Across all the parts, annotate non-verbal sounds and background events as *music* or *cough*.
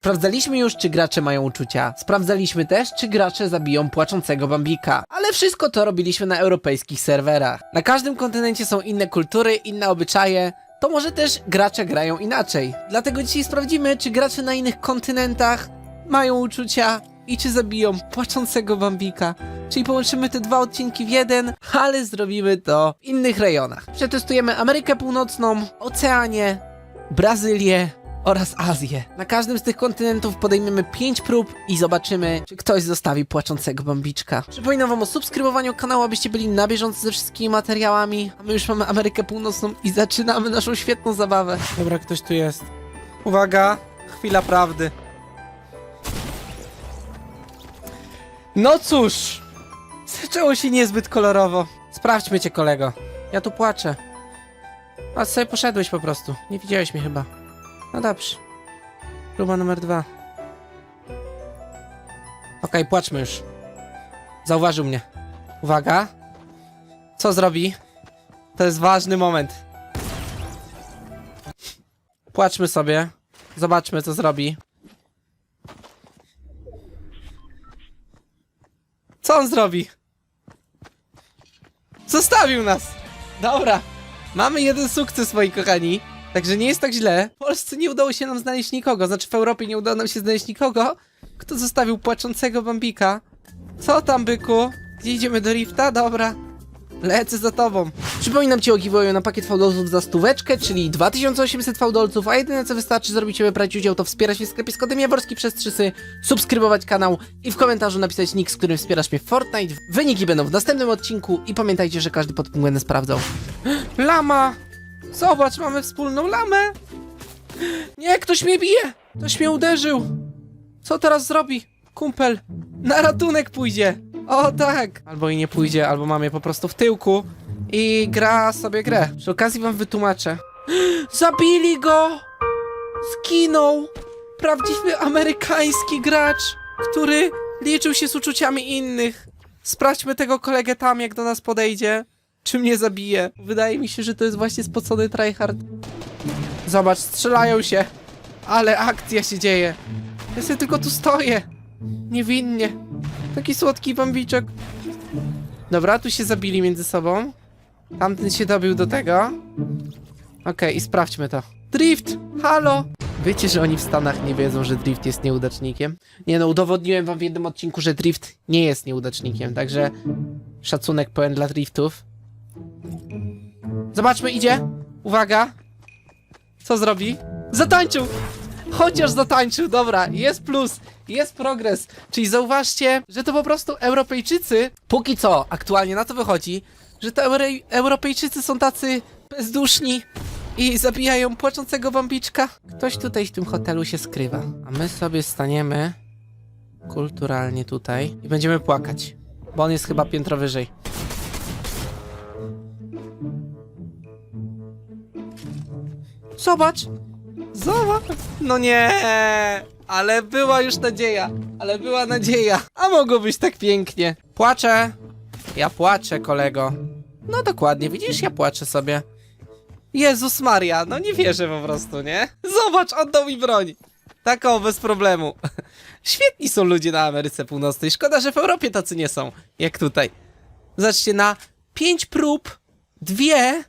Sprawdzaliśmy już, czy gracze mają uczucia. Sprawdzaliśmy też, czy gracze zabiją płaczącego bambika. Ale wszystko to robiliśmy na europejskich serwerach. Na każdym kontynencie są inne kultury, inne obyczaje. To może też gracze grają inaczej. Dlatego dzisiaj sprawdzimy, czy gracze na innych kontynentach mają uczucia i czy zabiją płaczącego bambika. Czyli połączymy te dwa odcinki w jeden, ale zrobimy to w innych rejonach. Przetestujemy Amerykę Północną, Oceanię, Brazylię oraz Azję. Na każdym z tych kontynentów podejmiemy 5 prób i zobaczymy, czy ktoś zostawi płaczącego bambiczka. Przypominam wam o subskrybowaniu kanału, abyście byli na bieżąco ze wszystkimi materiałami. A my już mamy Amerykę Północną i zaczynamy naszą świetną zabawę. Dobra, ktoś tu jest. Uwaga, chwila prawdy. No cóż, zaczęło się niezbyt kolorowo. Sprawdźmy cię, kolego. Ja tu płaczę. A sobie poszedłeś po prostu. Nie widziałeś mnie chyba. No dobrze. Próba numer dwa. Okej, płaczmy już. Zauważył mnie. Uwaga. Co zrobi? To jest ważny moment. Płaczmy sobie. Zobaczmy, co zrobi. Co on zrobi? Zostawił nas! Dobra. Mamy jeden sukces, moi kochani. Także nie jest tak źle. W Polsce nie udało się nam znaleźć nikogo. Znaczy w Europie nie udało nam się znaleźć nikogo, kto zostawił płaczącego bambika. Co tam, byku? Gdzie idziemy do lifta? Dobra. Lecę za tobą. Przypominam ci o giveawayu na pakiet fałdolców za stóweczkę, czyli 2800 fałdolców, a jedyne co wystarczy zrobić, żeby brać udział, to wspierać mnie w sklepie z kodem Jaworski przez 3 sy, subskrybować kanał i w komentarzu napisać nick, z którym wspierasz mnie w Fortnite. Wyniki będą w następnym odcinku i pamiętajcie, że każdy podpunkt będę sprawdzał. *gasps* Lama! Zobacz, mamy wspólną lamę! Nie, ktoś mnie bije! Ktoś mnie uderzył! Co teraz zrobi? Kumpel! Na ratunek pójdzie! O tak! Albo i nie pójdzie, albo mam je po prostu w tyłku i gra sobie grę. Przy okazji wam wytłumaczę. Zabili go! Zginął! Prawdziwy amerykański gracz, który liczył się z uczuciami innych. Sprawdźmy tego kolegę tam, jak do nas podejdzie. Czy mnie zabije? Wydaje mi się, że to jest właśnie spocony tryhard. Zobacz, strzelają się. Ale akcja się dzieje. Ja sobie tylko tu stoję. Niewinnie. Taki słodki bambiczek. Dobra, tu się zabili między sobą. Tamten się dobił do tego. Okej, i sprawdźmy to. Drift! Halo! Wiecie, że oni w Stanach nie wiedzą, że Drift jest nieudacznikiem? Nie no, udowodniłem wam w jednym odcinku, że Drift nie jest nieudacznikiem, także szacunek pełen dla Driftów. Zobaczmy, idzie. Uwaga. Co zrobi? Zatańczył! Chociaż zatańczył, dobra, jest plus, jest progres. Czyli zauważcie, że to po prostu Europejczycy, póki co, aktualnie na to wychodzi, że to Euro Europejczycy są tacy bezduszni i zabijają płaczącego bambiczka. Ktoś tutaj w tym hotelu się skrywa, a my sobie staniemy kulturalnie tutaj i będziemy płakać, bo on jest chyba piętro wyżej. Zobacz! Zobacz! No nie! Ale była już nadzieja! Ale była nadzieja! A mogło być tak pięknie! Płaczę! Ja płaczę, kolego. No dokładnie, widzisz, ja płaczę sobie. Jezus Maria, no nie wierzę po prostu, nie? Zobacz, oddał mi broń! Taką, bez problemu. *laughs* Świetni są ludzie na Ameryce Północnej. Szkoda, że w Europie tacy nie są, jak tutaj. Zobaczcie, na pięć prób, dwie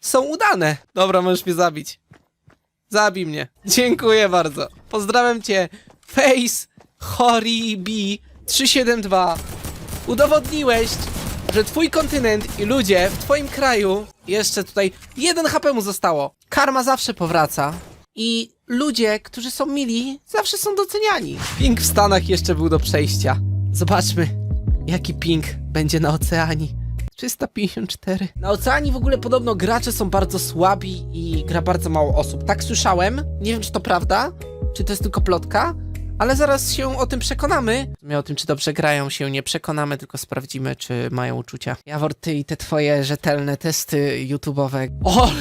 są udane. Dobra, możesz mnie zabić. Zabij mnie. Dziękuję bardzo. Pozdrawiam cię. Face Horibi 372. Udowodniłeś, że twój kontynent i ludzie w twoim kraju jeszcze tutaj jeden HP mu zostało. Karma zawsze powraca i ludzie, którzy są mili, zawsze są doceniani. Ping w Stanach jeszcze był do przejścia. Zobaczmy, jaki ping będzie na oceanii. 354. Na oceanii w ogóle podobno gracze są bardzo słabi i gra bardzo mało osób. Tak słyszałem. Nie wiem, czy to prawda, czy to jest tylko plotka, ale zaraz się o tym przekonamy. My o tym, czy dobrze grają, się nie przekonamy, tylko sprawdzimy, czy mają uczucia. Jawor, ty i te twoje rzetelne testy YouTube'owe.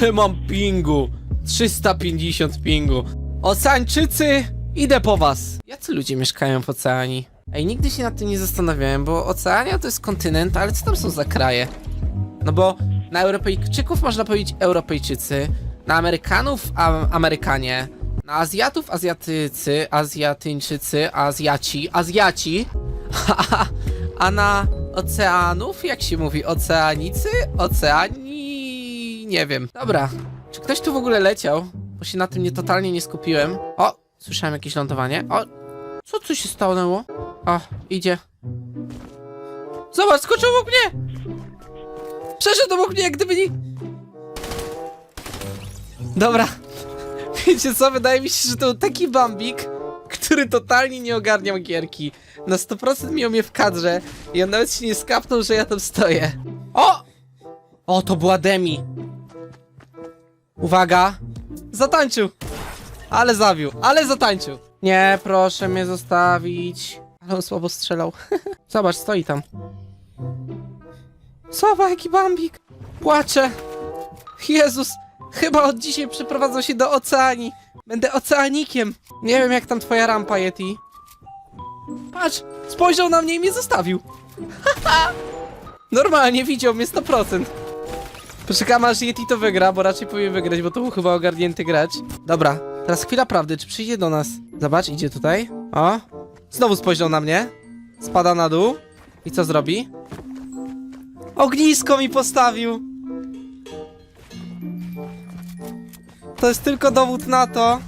Ale mam pingu! 350 pingu. Oceańczycy, idę po was. Jacy ludzie mieszkają w oceanii? Ej, nigdy się nad tym nie zastanawiałem, bo Oceania to jest kontynent, ale co tam są za kraje? No bo na Europejczyków można powiedzieć Europejczycy, na Amerykanów a Amerykanie, Na Azjatów, Azjatycy, Azjatyńczycy, Azjaci, Azjaci. *laughs* A na oceanów, jak się mówi, oceanicy? Oceani... nie wiem. Dobra, czy ktoś tu w ogóle leciał? Bo się na tym nie totalnie nie skupiłem. O, słyszałem jakieś lądowanie. O, co tu się stanęło? O, idzie. Zobacz, skoczył obok mnie! Przeszedł obok mnie, jak gdyby nie... Dobra. *laughs* Wiecie co, wydaje mi się, że to był taki bambik, który totalnie nie ogarniał gierki. Na 100% miał mnie w kadrze i on nawet się nie skapnął, że ja tam stoję. O! O, to była Demi. Uwaga. Zatańczył. Ale zawił, ale zatańczył. Nie, proszę mnie zostawić. Ale on słabo strzelał. *laughs* Zobacz, stoi tam. Zobacz, jaki bambik. Płacze. Jezus, chyba od dzisiaj przeprowadzą się do oceanii. Będę oceanikiem. Nie wiem, jak tam twoja rampa, Yeti. Patrz, spojrzał na mnie i mnie zostawił. *laughs* Normalnie widział mnie 100%. Poczekamy aż Yeti to wygra, bo raczej powinien wygrać, bo to był chyba ogarnięty gracz. Dobra, teraz chwila prawdy, czy przyjdzie do nas? Zobacz, idzie tutaj. O, znowu spojrzał na mnie. Spada na dół. I co zrobi? Ognisko mi postawił. To jest tylko dowód na to.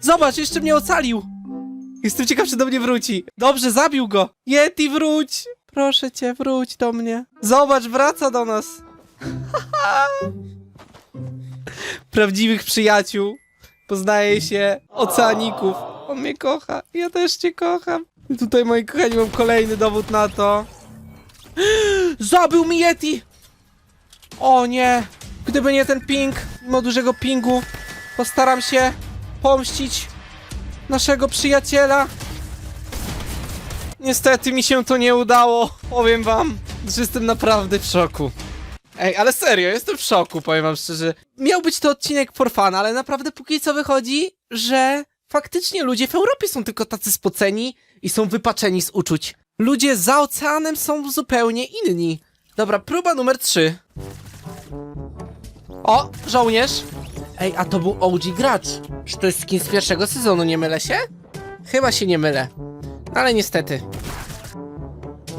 Zobacz, jeszcze mnie ocalił. Jestem ciekaw, czy do mnie wróci. Dobrze, zabił go. Yeti, wróć. Proszę cię, wróć do mnie. Zobacz, wraca do nas. *laughs* Prawdziwych przyjaciół. Poznaje się oceaników. On mnie kocha. Ja też cię kocham. I tutaj, moi kochani, mam kolejny dowód na to. Zabił mi Yeti! O nie! Gdyby nie ten ping, mimo dużego pingu, postaram się pomścić naszego przyjaciela. Niestety mi się to nie udało. Powiem wam, że jestem naprawdę w szoku. Ej, ale serio, jestem w szoku, powiem wam szczerze. Miał być to odcinek for fun, ale naprawdę póki co wychodzi, że faktycznie ludzie w Europie są tylko tacy spoceni i są wypaczeni z uczuć. Ludzie za oceanem są zupełnie inni. Dobra, próba numer 3. O, żołnierz. Ej, a to był OG gracz. Czy to jest skin z pierwszego sezonu, nie mylę się? Chyba się nie mylę. No ale niestety.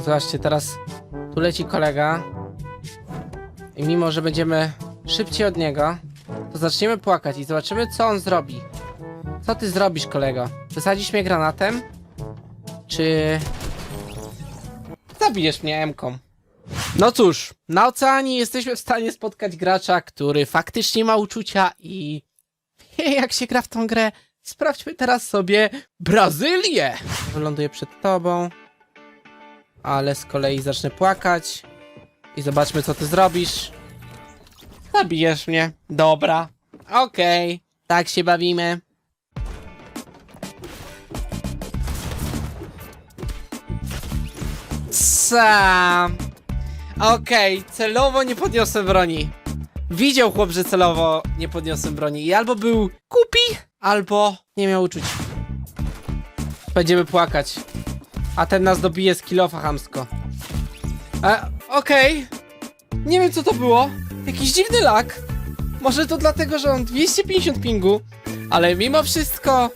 Zobaczcie, teraz tu leci kolega. I mimo, że będziemy szybciej od niego, to zaczniemy płakać i zobaczymy, co on zrobi. Co ty zrobisz, kolego? Wysadzisz mnie granatem? Czy... Zabijesz mnie M-ką? No cóż, na oceanie jesteśmy w stanie spotkać gracza, który faktycznie ma uczucia i wie *laughs* jak się gra w tą grę. Sprawdźmy teraz sobie Brazylię! Wyląduję przed tobą, ale z kolei zacznę płakać i zobaczmy co ty zrobisz. Zabijesz mnie. Dobra. Okej. Tak się bawimy. Sam. Okej, celowo nie podniosłem broni. Widział chłop, że celowo nie podniosłem broni i albo był kupi, albo nie miał uczuć. Będziemy płakać. A ten nas dobije z kilofa chamsko. E, okej. Nie wiem co to było. Jakiś dziwny lag. Może to dlatego, że on 250 pingu, ale mimo wszystko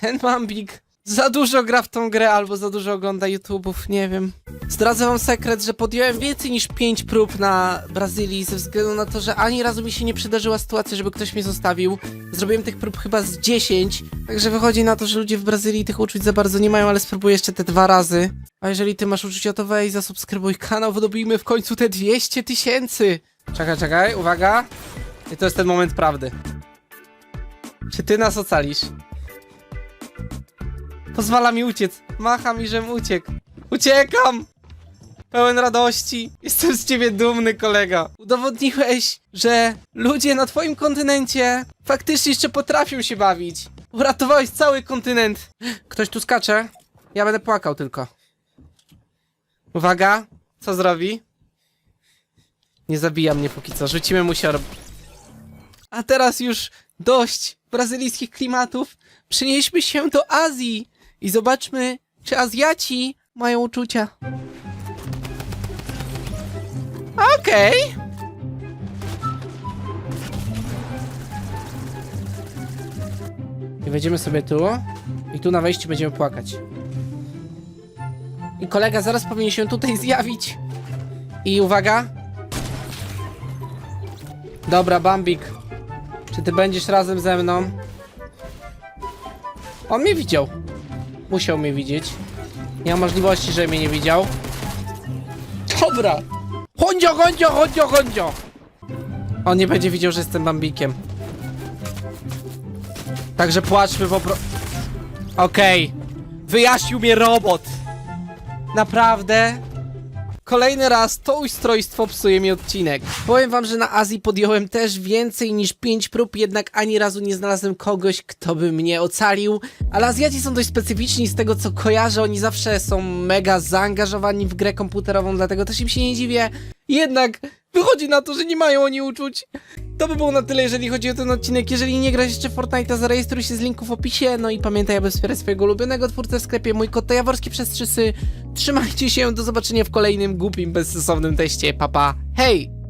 ten Mambik za dużo gra w tą grę albo za dużo ogląda YouTube'ów, nie wiem. Zdradzę wam sekret, że podjąłem więcej niż 5 prób na Brazylii ze względu na to, że ani razu mi się nie przydarzyła sytuacja, żeby ktoś mnie zostawił. Zrobiłem tych prób chyba z 10, także wychodzi na to, że ludzie w Brazylii tych uczuć za bardzo nie mają, ale spróbuję jeszcze te dwa razy. A jeżeli ty masz uczucia, to weź zasubskrybuj kanał, wydobijmy w końcu te 200 tysięcy. Czekaj, czekaj, uwaga. I to jest ten moment prawdy. Czy ty nas ocalisz? Pozwala mi uciec. Macha mi, żem uciekł. Uciekam! Pełen radości. Jestem z ciebie dumny, kolega. Udowodniłeś, że ludzie na twoim kontynencie faktycznie jeszcze potrafią się bawić. Uratowałeś cały kontynent. Ktoś tu skacze? Ja będę płakał tylko. Uwaga. Co zrobi? Nie zabija mnie póki co. Rzucimy mu siorb. A teraz już dość brazylijskich klimatów. Przenieśmy się do Azji i zobaczmy, czy Azjaci mają uczucia. Okej. wejdziemy sobie tu. I tu na wejściu będziemy płakać. I kolega zaraz powinien się tutaj *laughs* zjawić. I uwaga. Dobra, Bambik. Czy ty będziesz razem ze mną? On mnie widział. Musiał mnie widzieć. Nie ma możliwości, że mnie nie widział. Dobra. Hondzio, hondzio, hondzio, hondzio. On nie będzie widział, że jestem Bambikiem. Także płaczmy po pro... Okej. Wyjaśnił mnie robot. Naprawdę? Kolejny raz to ustrojstwo psuje mi odcinek. Powiem wam, że na Azji podjąłem też więcej niż 5 prób, jednak ani razu nie znalazłem kogoś, kto by mnie ocalił. Ale Azjaci są dość specyficzni z tego, co kojarzę. Oni zawsze są mega zaangażowani w grę komputerową, dlatego też im się nie dziwię. Jednak wychodzi na to, że nie mają oni uczuć. To by było na tyle, jeżeli chodzi o ten odcinek. Jeżeli nie grasz jeszcze w Fortnite'a, zarejestruj się z linku w opisie. No i pamiętaj, aby wspierać swojego ulubionego twórcę w sklepie. Mój kod to Jaworski przez. Trzymajcie się, do zobaczenia w kolejnym głupim, bezsensownym teście. Papa, pa. hej!